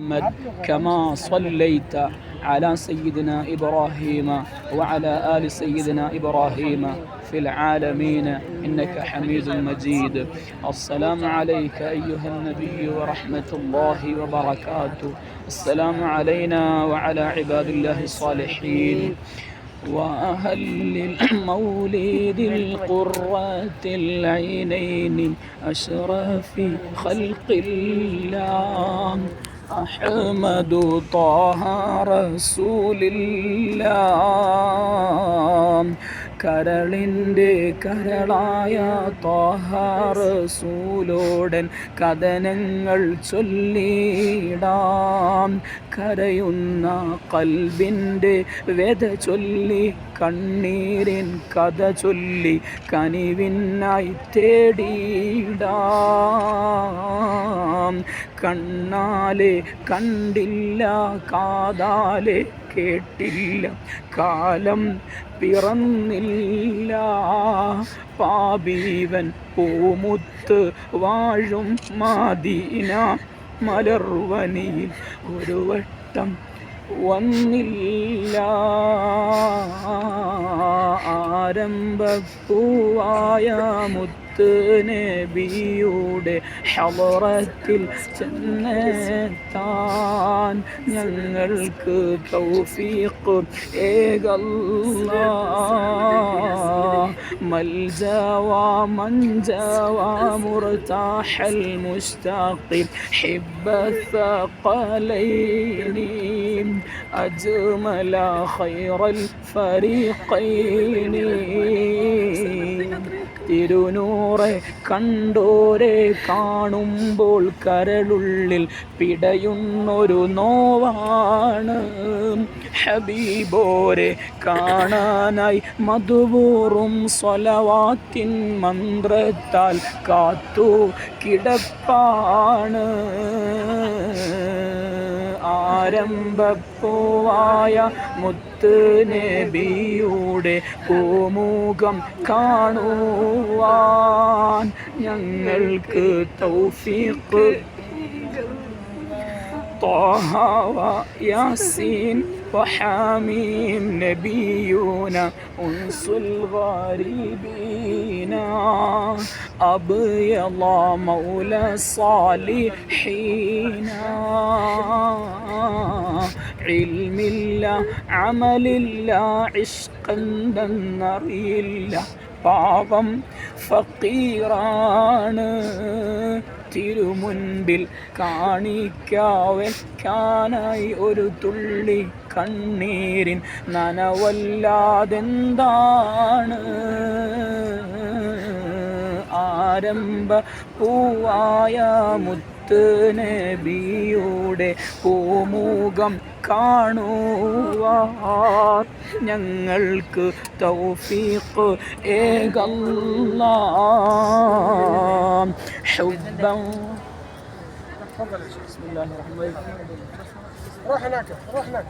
محمد كما صليت على سيدنا إبراهيم وعلى آل سيدنا إبراهيم في العالمين إنك حميد مجيد. السلام عليك أيها النبي ورحمة الله وبركاته. السلام علينا وعلى عباد الله الصالحين. وأهل المولد القرة العينين أشرف خلق الله. أحمد طه رسول الله കരളിൻ്റെ കരളായ തോഹാറസൂലോടൻ കഥനങ്ങൾ ചൊല്ലിടാം കരയുന്ന കൽബിൻ്റെ വ്യത ചൊല്ലി കണ്ണീരിൻ കഥ ചൊല്ലി കനിവിനായി തേടിയിടാം കണ്ണാലെ കണ്ടില്ല കാതാലെ കേട്ടില്ല. കാലം പിറന്നില്ല. പാപീവൻ പൂമുത്ത് വാഴും മാദീന മലർവനിയിൽ ഒരു വട്ടം വന്നില്ല. ആരംഭപ്പൂവായ മുത്ത് നബിയുടെ ഹലറത്തിൽ ചെന്നെത്താൻ ഞങ്ങൾക്ക് തൗഫീഖ് ഏകല്ല ملجا ومنجا ومرتاح المشتاق حب الثقلين أجمل خير الفريقين തിരുനൂറെ കണ്ടോരെ കാണുമ്പോൾ കരളുള്ളിൽ പിടയുന്നൊരു നോവാണ്. ഹബീബോരെ കാണാനായി മധുപൂറും സ്വലവാത്തിൻ മന്ത്രത്താൽ കാത്തു കിടപ്പാണ്. പരമ്പപ്പൂവായ മുത്ത് നബിയുടെ പൂമുഖം കാണുവാൻ ഞങ്ങൾക്ക് തൗഫീഖ്. യാസീൻ وحاميم نبينا أنس الغريبين أبيض مولى الصالحين علم عمل عشق എന്നറിയില്ല പാപം ഫക്കീറാണ് തിരുമുൻപിൽ കാണിക്കാവയ്ക്കാനായി ഒരു തുള്ളി കണ്ണീരിൻ നനവല്ലാതെന്താണ്? ആരംഭ പൂവായ മുത്ത് നബിയുടെ പൂമുഖം കാണുവാൻ ഞങ്ങൾക്ക് തൗഫീഖ് ഏകല്ല حبا تفضل يا شيخ بسم الله الرحمن الرحيم روح هناك روح هناك